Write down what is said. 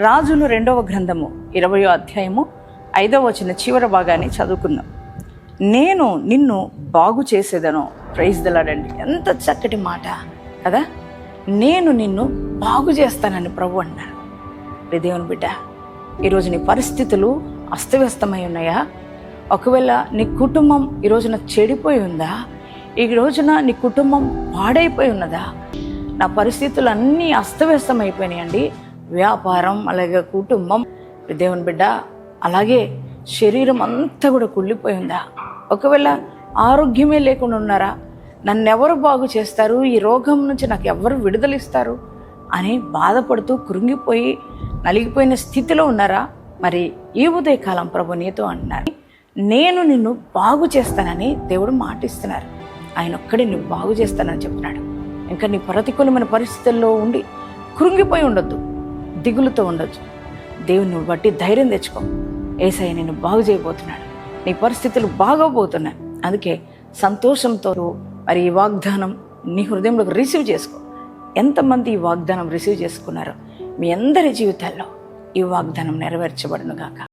రాజులు రెండవ గ్రంథము ఇరవయో అధ్యాయము ఐదవ వచ్చిన చివరి భాగాన్ని చదువుకుందాం. నేను నిన్ను బాగు చేసేదను. ప్రైజ్ దలాడండి ఎంత చక్కటి మాట కదా? నేను నిన్ను బాగు చేస్తానని ప్రభు అన్నారు. రే దేవుని బిడ్డ ఈరోజు నీ పరిస్థితులు అస్తవ్యస్తమై ఉన్నాయా? ఒకవేళ నీ కుటుంబం ఈరోజున చెడిపోయి ఉందా? ఈ రోజున నీ కుటుంబం పాడైపోయి ఉన్నదా? నా పరిస్థితులు అన్నీ అస్తవ్యస్తమైపోయినాయండి. వ్యాపారం అలాగే కుటుంబం. దేవుని బిడ్డ అలాగే శరీరం అంతా కూడా కుళ్ళిపోయిందా ఒకవేళ ఆరోగ్యమే లేకుండా ఉన్నారా? నన్ను ఎవరు బాగు చేస్తారు? ఈ రోగం నుంచి నాకు ఎవరు విడుదలిస్తారు? అని బాధపడుతూ కృంగిపోయి నలిగిపోయిన స్థితిలో ఉన్నారా? మరి ఈ ఉదయకాలం ప్రభు నీతో అంటున్నారు. నేను నిన్ను బాగు చేస్తానని దేవుడు మాటిస్తున్నారు. ఆయన ఒక్కడే నువ్వు బాగు చేస్తానని చెప్తున్నాడు. ఇంకా నీ ప్రతికూలమైన పరిస్థితుల్లో ఉండి కృంగిపోయి ఉండొద్దు. దిగులుతో ఉండొచ్చు దేవుని నువ్వు బట్టి ధైర్యం తెచ్చుకో. ఏసయ్య నేను బాగు చేయబోతున్నాడు. నీ పరిస్థితులు బాగోబోతున్నాయి. అందుకే సంతోషంతో మరి ఈ వాగ్దానం నీ హృదయంలోకి రిసీవ్ చేసుకో. ఎంతమంది ఈ వాగ్దానం రిసీవ్ చేసుకున్నారో మీ అందరి జీవితాల్లో ఈ వాగ్దానం నెరవేర్చబడును గాక.